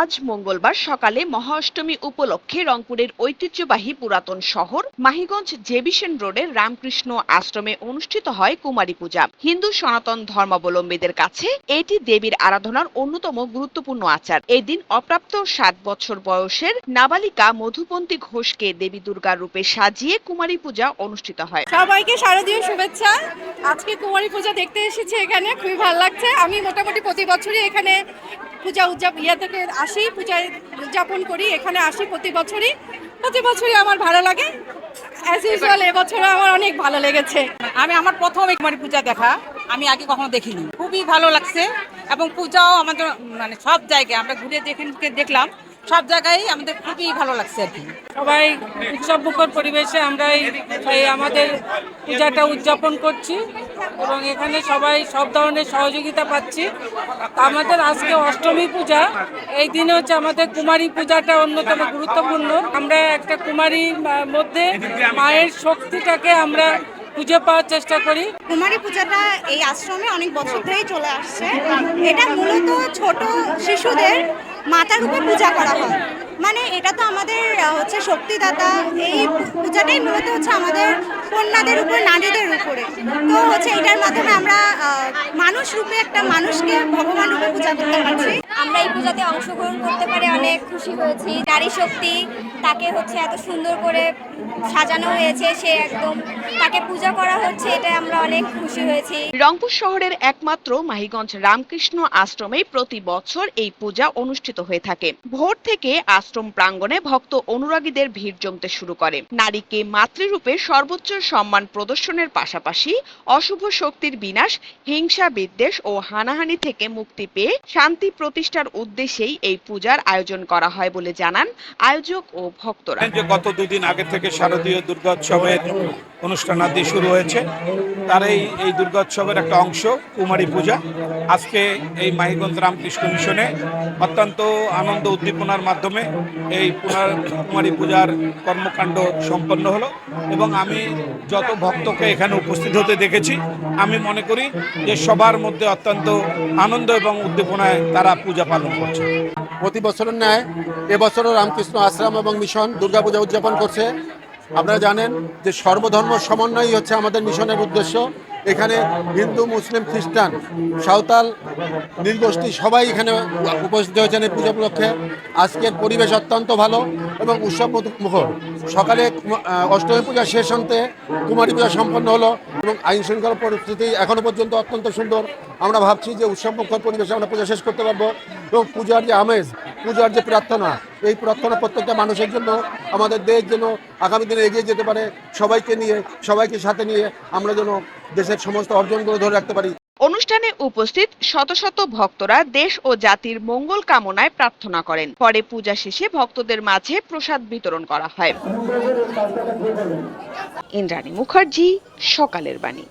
আজ মঙ্গলবার সকালে মহাষ্টমী উপলক্ষে রংপুরের ঐতিহ্যবাহী পুরাতন শহর মাহিগঞ্জ জেবিসেন রোডের রামকৃষ্ণ আশ্রমে অনুষ্ঠিত হয় কুমারী পূজা। হিন্দু সনাতন ধর্মাবলম্বীদের কাছে এটি দেবীর আরাধনার অন্যতম গুরুত্বপূর্ণ আচার। এই দিন অপ্রাপ্ত সাত বছর বয়সের নাবালিকা মধুপন্তী ঘোষকে দেবী দুর্গার রূপে সাজিয়ে কুমারী পূজা অনুষ্ঠিত হয়। সবাইকে শারদীয় শুভেচ্ছা। আজকে কুমারী পূজা দেখতে এসেছি এখানে, খুবই ভালো লাগছে। আমি মোটামুটি প্রতি বছরই এখানে পূজা উদযাপন, ইয়া থেকে আসি পূজায় উদযাপন করি। এখানে আসি প্রতি বছরই। প্রতি বছরই আমার ভালো লাগে। অ্যাজ ইউজুয়াল এবছরও আমার অনেক ভালো লেগেছে। আমি আমার প্রথম একবারই পূজা দেখা। আমি আগে কখনো দেখিনি। খুবই ভালো লাগছে। এবং পূজাও আমাদের মানে সব জায়গায় আমরা ঘুরে দেখে দেখলাম সব জায়গায় আমাদের খুবই ভালো লাগছে আর কি। সবাই উৎসব মুখর পরিবেশে আমরা এই আমাদের পূজাটা উদযাপন করছি এবং এখানে সবাই সব ধরনের সহযোগিতা পাচ্ছি। আমাদের আজকে অষ্টমী পূজা এই দিনে হচ্ছে আমাদের কুমারী পূজাটা অন্যতম গুরুত্বপূর্ণ। আমরা একটা কুমারী মধ্যে মায়ের শক্তিটাকে আমরা খুঁজে পাওয়ার চেষ্টা করি। কুমারী পূজাটা এই আশ্রমে অনেক বছর ধরেই চলে আসছে। এটা মূলত ছোট শিশুদের মাতা রূপে পূজা করা হয়। মানে এটা তো আমাদের হচ্ছে শক্তিদাতা। এই পূজাটাই মূলত হচ্ছে আমাদের কন্যাদের উপর, নারীদের উপরে। তো হচ্ছে এটার মাধ্যমে আমরা মানুষ রূপে একটা মানুষকে ভগবান রূপে পূজা করতে পারছি। আমরা এই পূজাতে অংশগ্রহণ করতে পারে অনেক খুশি হয়েছি। নারী শক্তি তাকে হচ্ছে এত সুন্দর করে সাজানো হয়েছে, সে একদম তাকে পূজা করা হচ্ছে, এটা আমরা অনেক খুশি হয়েছি। রংপুর শহরের একমাত্র মাহিগঞ্জ রামকৃষ্ণ আশ্রমে প্রতি বছর এই পূজা অনুষ্ঠিত হয়ে থাকে। ভোর থেকে আশ্রম প্রাঙ্গণে ভক্ত অনুরাগীদের ভিড় জমতে শুরু করে। নারীকে মাতৃরূপে সর্বোচ্চ সম্মান প্রদর্শনের পাশাপাশি অশুভ শক্তির বিনাশ, হিংসা বিদ্বেষ ও হানাহানি থেকে মুক্তি পেয়ে শান্তি প্রতিষ্ঠার উদ্দেশ্যেই এই পূজার আয়োজন করা হয় বলে জানান আয়োজক ও ভক্তরা। যে গত দুদিন আগে থেকে শারদীয় দুর্গোৎসবের অনুষ্ঠানাদি শুরু হয়েছে, তার এই এই দুর্গোৎসবের একটা অংশ কুমারী পূজা। আজকে এই মাহিগঞ্জ রামকৃষ্ণ মিশনে অত্যন্ত আনন্দ উদ্দীপনার মাধ্যমে এই কুমারী পূজার কর্মকাণ্ড সম্পন্ন হলো এবং আমি যত ভক্তকে এখানে উপস্থিত হতে দেখেছি, আমি মনে করি যে সবার মধ্যে অত্যন্ত আনন্দ এবং উদ্দীপনায় তারা পূজা পালন করছে। প্রতি বছরের ন্যায় এবছরও রামকৃষ্ণ আশ্রম এবং মিশন দুর্গাপূজা উদযাপন করছে। আপনারা জানেন যে সর্বধর্ম সমন্বয়ই হচ্ছে আমাদের মিশনের উদ্দেশ্য। এখানে হিন্দু, মুসলিম, খ্রিস্টান, সাঁওতাল নৃগোষ্ঠী সবাই এখানে উপস্থিত হয়েছেন এই পুজো উপলক্ষে। আজকের পরিবেশ অত্যন্ত ভালো এবং উৎসব মুখর। সকালে অষ্টমী পূজা শেষ অন্তে কুমারী পূজা সম্পন্ন হলো এবং আইন শৃঙ্খলা পরিস্থিতি এখনও পর্যন্ত অত্যন্ত সুন্দর। আমরা ভাবছি যে উৎসব মুখর পরিবেশে আমরা পূজা শেষ করতে পারব এবং পূজার যে আমেজ পূজার যে প্রার্থনা, এই প্রার্থনা প্রত্যেকটা মানুষের জন্য, আমাদের দেশ যেন আগামী দিনে এগিয়ে যেতে পারে, সবাইকে নিয়ে, সবাইকে সাথে নিয়ে আমরা যেন দেশের সমস্ত অর্জনগুলো ধরে রাখতে পারি। অনুষ্ঠানে উপস্থিত শত শত ভক্তরা দেশ ও জাতির মঙ্গল কামনায় প্রার্থনা করেন। পরে পূজা শেষে ভক্তদের মাঝে প্রসাদ বিতরণ করা হয়। ইন্দ্রাণী মুখার্জি, সকালের বাণী।